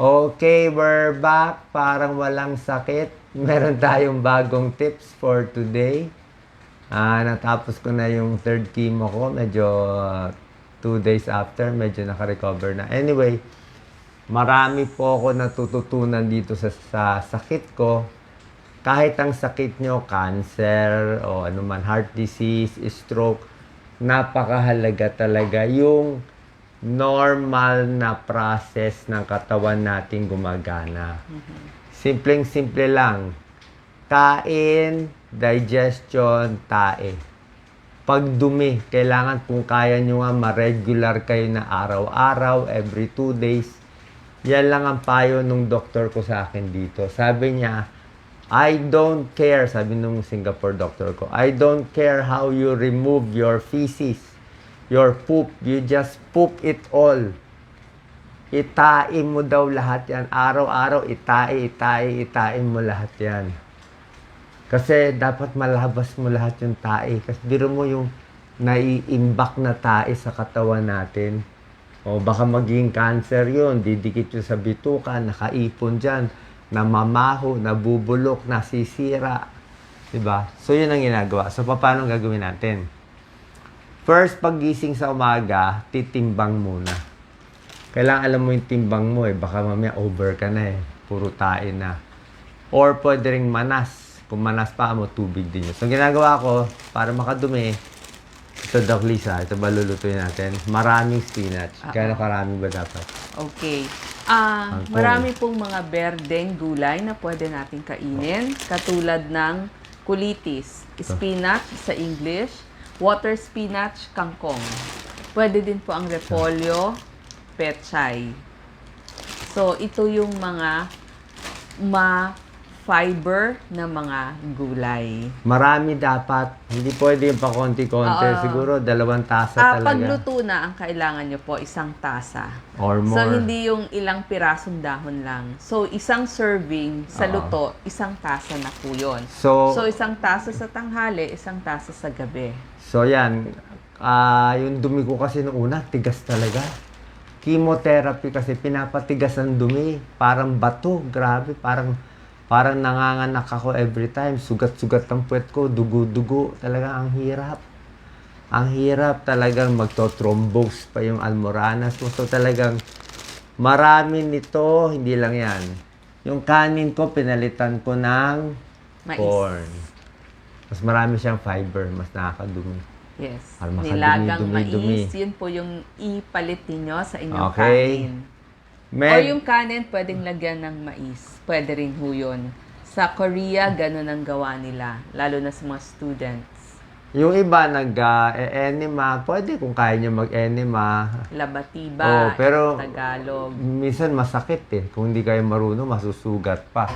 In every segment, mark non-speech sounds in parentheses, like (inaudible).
Okay, we're back. Parang walang sakit. (laughs) Meron tayong bagong tips for today. Ah, natapos ko na yung third chemo ko. Medyo ah, two days after, medyo nakarecover na. Anyway, marami po ako natututunan dito sa, sa sakit ko. Kahit ang sakit nyo, cancer o ano man, heart disease, stroke, napakahalaga talaga yung normal na process ng katawan natin gumagana. Simpleng-simple lang. Kain, digestion, tae. Pagdumi, kailangan kung kaya nyo nga ma-regular kayo na araw-araw, every two days. Yan lang ang payo nung doktor ko sa akin dito. Sabi niya, I don't care, sabi nung Singapore doctor ko, I don't care how you remove your feces, your poop, you just poop it all. Itain mo daw lahat yan. Araw-araw, itai, itai, itain mo lahat yan. Kasi dapat malabas mo lahat yung tae. Kasi biro mo yung naiimbak na tae sa katawan natin. O baka maging cancer yun, didikit yun sa bituka, nakaipon dyan, namamaho, nabubulok, nasisira. Diba? So yun ang ginagawa. So paano gagawin natin? First, paggising sa umaga, titimbang muna. Kailangan alam mo yung timbang mo eh. Baka mamaya over ka na eh. Puro tae na. Or pwede ring manas. Kung manas pa mo, tubig din yun. So, ginagawa ko, para makadumi, ito Doc Lisa, ito ba lulutuin natin? Maraming spinach. Kaya karami ba dapat? Okay. Ah, Angkol. marami pong mga berdeng gulay na pwede nating kainin, katulad ng kulitis, spinach sa English, water spinach, kangkong. Pwede din po ang repolyo, pechay. So, ito yung mga ma-fiber na mga gulay. Marami dapat. Hindi pwede yung pakonti-konti. Oo. Siguro dalawang tasa Ah, talaga. pagluto na, ang kailangan nyo po isang tasa. Or more. So, hindi yung ilang pirasong dahon lang. So, isang serving sa Oo. luto, isang tasa na po yun. So, So, isang tasa sa tanghali, isang tasa sa gabi. So yan, ah yung dumi ko kasi noong una, tigas talaga. Chemotherapy kasi pinapatigas ang dumi. Parang bato, grabe. Parang parang nanganganak ako every time. Sugat-sugat ang puwet ko, dugo-dugo. Talaga ang hirap. Ang hirap talagang magto-thrombose pa yung almoranas mo. So talagang marami nito, hindi lang yan. Yung kanin ko, pinalitan ko ng Mais. corn. Mas marami siyang fiber, mas nakakadumi. Yes. Nilagang mais, dumi. yun po yung ipalit ninyo sa inyong Okay. kanin. Med, Or yung kanin, pwedeng lagyan ng mais. Pwede rin ho yun. Sa Korea, ganun ang gawa nila. Lalo na sa mga students. yung iba nag-enema, pwede kung kaya niya mag-enema. Labatiba, Oh, pero- Tagalog. Minsan masakit eh. Kung hindi kayo marunong, masusugat pa.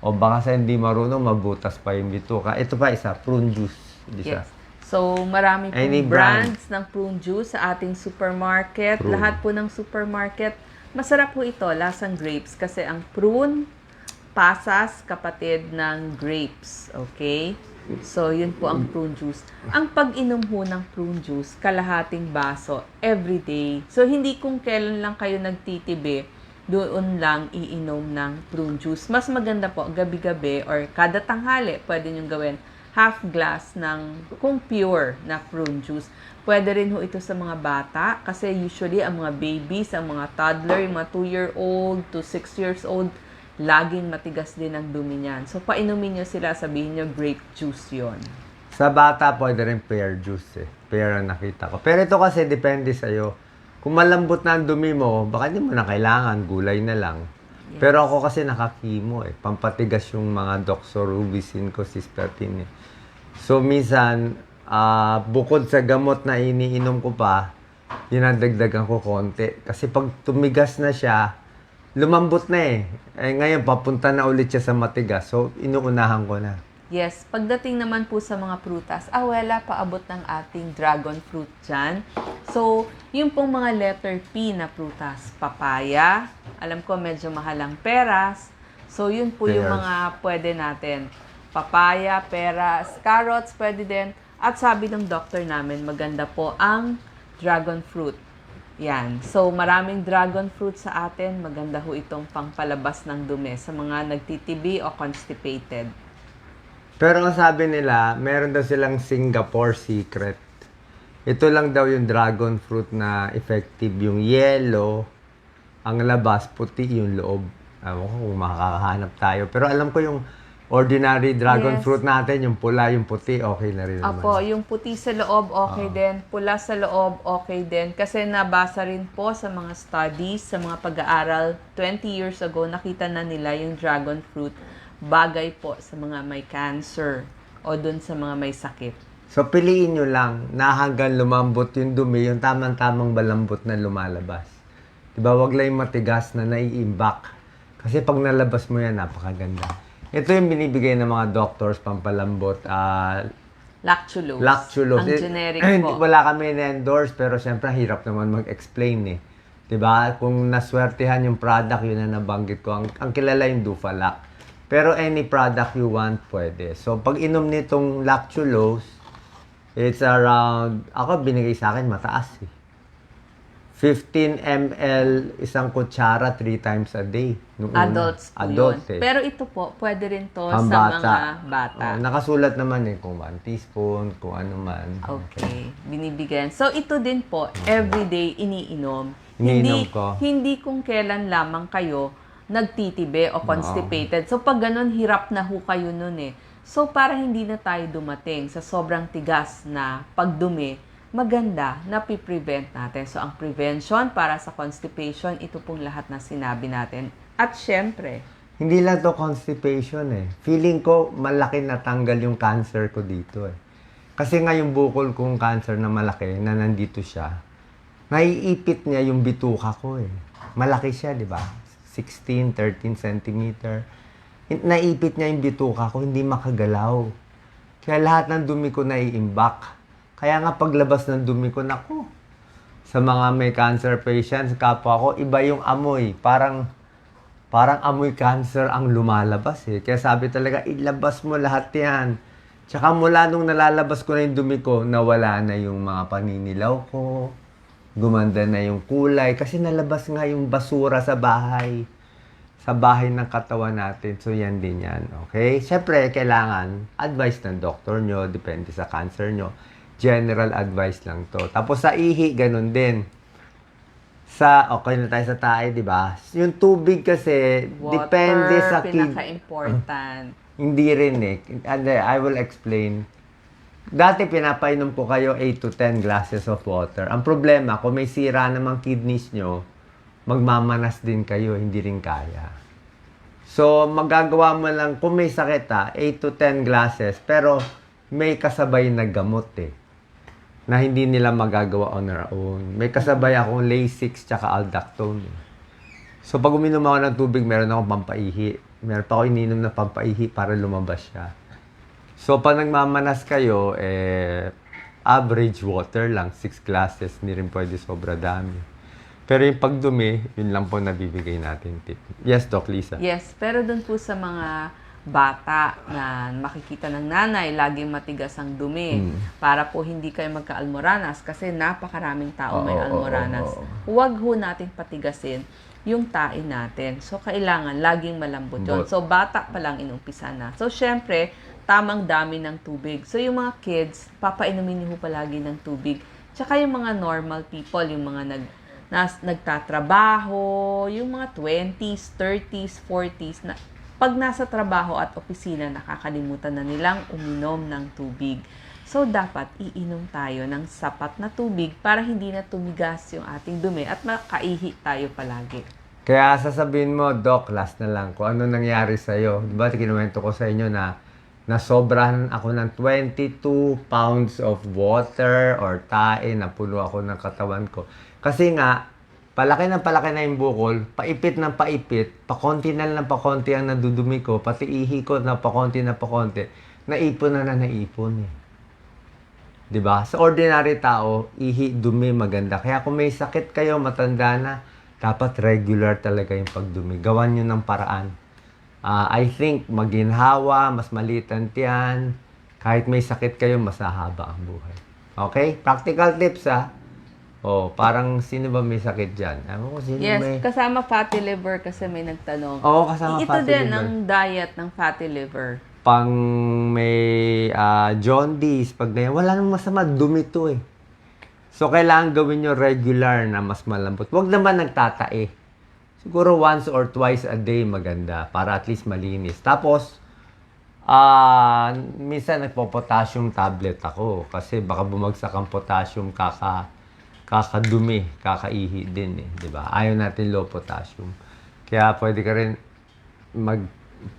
O baka sa hindi marunong, mabutas pa yung bituka. Ito pa isa, prune juice. Isa. Yes. So, marami pong Any brand. brands ng prune juice sa ating supermarket. Prune. Lahat po ng supermarket. Masarap po ito, lasang grapes. Kasi ang prune, pasas, kapatid ng grapes. Okay? So, yun po ang prune juice. Ang pag-inom ho ng prune juice, kalahating baso, every day. So, hindi kung kailan lang kayo nagtitibi, doon lang iinom ng prune juice. Mas maganda po, gabi-gabi or kada tanghali, pwede nyo gawin half glass ng kung pure na prune juice. Pwede rin ho ito sa mga bata kasi usually ang mga babies, ang mga toddler, yung mga 2-year-old to 6 years old, laging matigas din ang dumi niyan. So, painumin nyo sila, sabihin nyo grape juice yon. Sa bata, pwede rin pear juice eh. Pear ang nakita ko. Pero ito kasi, depende sa'yo. Kung malambot na ang dumi mo, baka hindi mo na kailangan, gulay na lang. Pero ako kasi nakakimo eh. Pampatigas yung mga doxorubicin ko, cisplatin eh. So, minsan, ah, bukod sa gamot na iniinom ko pa, dinadagdagan ko konti. Kasi pag tumigas na siya, lumambot na eh. Eh ngayon, papunta na ulit siya sa matigas. So, inuunahan ko na. Yes, pagdating naman po sa mga prutas, awela paabot ng ating dragon fruit dyan. So, yung pong mga letter P na prutas, papaya, alam ko medyo mahal ang peras. So, yun po yung Pears. mga pwede natin. Papaya, peras, carrots, pwede din. At sabi ng doctor namin, maganda po ang dragon fruit. Yan. So, maraming dragon fruit sa atin. Maganda ho itong pangpalabas ng dumi sa mga nagtitibi o constipated. Pero ang sabi nila, meron daw silang Singapore secret. Ito lang daw yung dragon fruit na effective. Yung yellow, ang labas, puti yung loob. Ewan ko kung makakahanap tayo. Pero alam ko yung ordinary dragon Yes. fruit natin, yung pula, yung puti, okay na rin naman. Apo, yung puti sa loob, okay din. Pula sa loob, okay din. Kasi nabasa rin po sa mga studies, sa mga pag-aaral, 20 years ago, nakita na nila yung dragon fruit bagay po sa mga may cancer o dun sa mga may sakit. So, piliin nyo lang na hanggang lumambot yung dumi, yung tamang-tamang balambot na lumalabas. Diba, wag lang yung matigas na naiimbak. Kasi pag nalabas mo yan, napakaganda. Ito yung binibigay ng mga doctors, pampalambot. ah Lactulose. lactulose. Ang Eh, generic eh, po. Wala kami na-endorse, pero syempre, hirap naman mag-explain eh. 'Di ba Kung naswertihan yung product, yun na nabanggit ko. Ang, ang kilala yung Dufalac. Pero any product you want, pwede. So, pag inom nitong lactulose, it's around, ako binigay sa akin, mataas eh. 15 ml, isang kutsara, 3 times a day. Una. Adults po Adult, yun. eh. Pero ito po, pwede rin to Ang sa mga bata. Oh, nakasulat naman eh, kung 1 teaspoon, kung ano man. Okay, binibigyan. So ito din po, everyday iniinom. Iniinom hindi, ko. Hindi kung kailan lamang kayo nagtitibe o constipated. So pag ganun, hirap na ho kayo nun eh. So para hindi na tayo dumating sa sobrang tigas na pagdumi, maganda na piprevent natin. So ang prevention para sa constipation, ito pong lahat na sinabi natin. At syempre, Hindi lang to constipation eh. Feeling ko malaki natanggal yung cancer ko dito eh. Kasi nga yung bukol kong cancer na malaki, na nandito siya, naiipit niya yung bituka ko eh. Malaki siya, di ba? 16, 13 centimeter. Naipit niya yung bituka ko, hindi makagalaw. Kaya lahat ng dumi ko naiimbak. Kaya nga paglabas ng dumi ko, naku, sa mga may cancer patients, kapwa ko, iba yung amoy. Parang, parang amoy cancer ang lumalabas eh. Kaya sabi talaga, ilabas mo lahat yan. Tsaka mula nung nalalabas ko na yung dumi ko, nawala na yung mga paninilaw ko. Gumanda na yung kulay. Kasi nalabas nga yung basura sa bahay. Sa bahay ng katawan natin. So, yan din yan. Okay? Siyempre, kailangan advice ng doktor nyo. Depende sa cancer nyo. General advice lang to. Tapos sa ihi, ganun din sa okay na tayo sa tayo, 'di ba? Yung tubig kasi water, depende sa kid. pinaka-important. Hindi rin eh. And uh, I will explain. Dati pinapainom ko kayo 8 to 10 glasses of water. Ang problema, kung may sira namang kidneys nyo, magmamanas din kayo, hindi rin kaya. So, magagawa mo lang, kung may sakit ha, 8 to 10 glasses, pero may kasabay na gamot eh na hindi nila magagawa on their own. May kasabay akong Lasix tsaka Aldactone. So pag uminom ako ng tubig, meron akong pampaihi. Meron pa ako ininom na pampaihi para lumabas siya. So pag nagmamanas kayo, eh, average water lang, 6 glasses, hindi rin pwede sobra dami. Pero yung pagdumi, yun lang po nabibigay natin tip. Yes, Doc Lisa. Yes, pero dun po sa mga bata na makikita ng nanay, laging matigas ang dumi. Mm. Para po hindi kayo magka-almoranas kasi napakaraming tao may Oo, oo, almoranas. oo, Huwag ho nating patigasin yung tae natin. So, kailangan laging malambot yun. Bot. So, bata pa lang inumpisa na. So, syempre, tamang dami ng tubig. So, yung mga kids, papainumin niyo palagi ng tubig. Tsaka yung mga normal people, yung mga nag nas, nagtatrabaho, yung mga 20s, 30s, 40s, na pag nasa trabaho at opisina, nakakalimutan na nilang uminom ng tubig. So, dapat iinom tayo ng sapat na tubig para hindi na tumigas yung ating dumi at makaihi tayo palagi. Kaya sasabihin mo, Doc, last na lang, kung ano nangyari sa'yo. Di ba, kinuwento ko sa inyo na nasobrahan ako ng 22 pounds of water or tae, napuno ako ng katawan ko. Kasi nga, palaki ng palaki na yung bukol, paipit ng paipit, pakonti na lang pakonti ang nadudumi ko, pati ihi ko na pakonti na pakonti, naipon na na naipon eh. ba? Sa ordinary tao, ihi, dumi, maganda. Kaya kung may sakit kayo, matanda na, dapat regular talaga yung pagdumi. Gawan nyo ng paraan. Ah, I think, maginhawa, mas maliit ang tiyan. Kahit may sakit kayo, mas hahaba ang buhay. Okay? Practical tips, ha? Oh, parang sino ba may sakit dyan? Ewan ko sino Yes, may... kasama fatty liver kasi may nagtanong. Oo, kasama Ito fatty din liver. ang diet ng fatty liver. Pang may ah, jaundice, pag na wala namang masama, dumi to eh. So, kailangan gawin nyo regular na mas malambot. Huwag naman nagtatae. Siguro once or twice a day maganda para at least malinis. Tapos, ah minsan nagpo-potassium tablet ako kasi baka bumagsak ang potassium kaka kakadumi, kakaihi din eh, 'di ba? Ayaw natin low potassium. Kaya pwede ka rin mag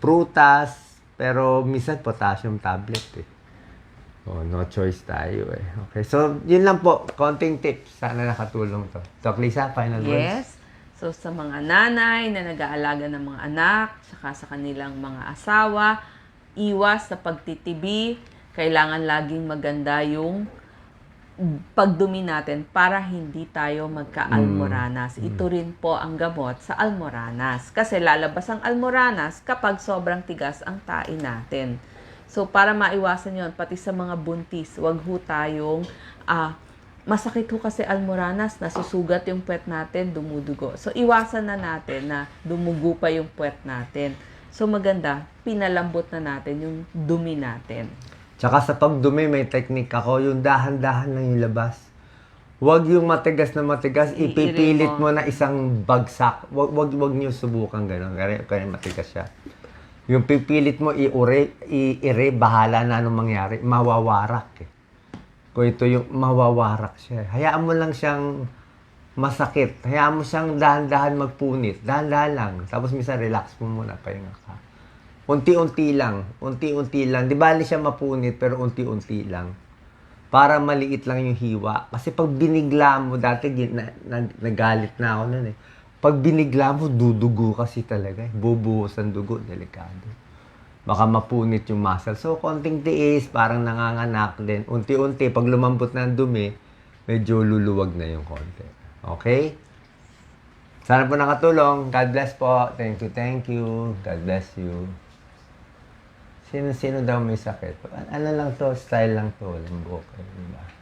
prutas pero minsan potassium tablet eh. Oh, no choice tayo eh. Okay. So, yun lang po. Konting tips. Sana nakatulong to. Doc Lisa, final words? Yes. So sa mga nanay na nag-aalaga ng mga anak, saka sa kanilang mga asawa, iwas sa pagtitibi, kailangan laging maganda yung pagdumi natin para hindi tayo magka-almoranas. Ito rin po ang gamot sa almoranas. Kasi lalabas ang almoranas kapag sobrang tigas ang tae natin. So, para maiwasan yon pati sa mga buntis, wag ho tayong ah, masakit ho kasi almoranas, nasusugat yung puwet natin, dumudugo. So, iwasan na natin na dumugo pa yung puwet natin. So, maganda, pinalambot na natin yung dumi natin. Tsaka sa pagdumi, may technique ako. Yung dahan-dahan lang yung labas. Huwag yung matigas na matigas, ipipilit mo. na isang bagsak. Huwag, huwag, huwag niyo subukan gano'n. Kaya, kaya matigas siya. Yung pipilit mo, iure, iire, bahala na anong mangyari. Mawawarak eh. Kung ito yung mawawarak siya. Hayaan mo lang siyang masakit. Hayaan mo siyang dahan-dahan magpunit. Dahan-dahan lang. Tapos minsan relax mo muna, pahinga ka. Unti-unti lang. Unti-unti lang. Di bali siya mapunit, pero unti-unti lang. Para maliit lang yung hiwa. Kasi pag binigla mo, dati na, na, nagalit na ako nun eh. Pag binigla mo, dudugo kasi talaga eh. Bubuhos ang dugo, delikado. Baka mapunit yung muscle. So, konting tiis, parang nanganganak din. Unti-unti, pag lumambot na ang dumi, medyo luluwag na yung konti. Okay? Sana po nakatulong. God bless po. Thank you, thank you. God bless you. Sino-sino daw may sakit? Ano lang to, style lang to, walang buhok. Diba?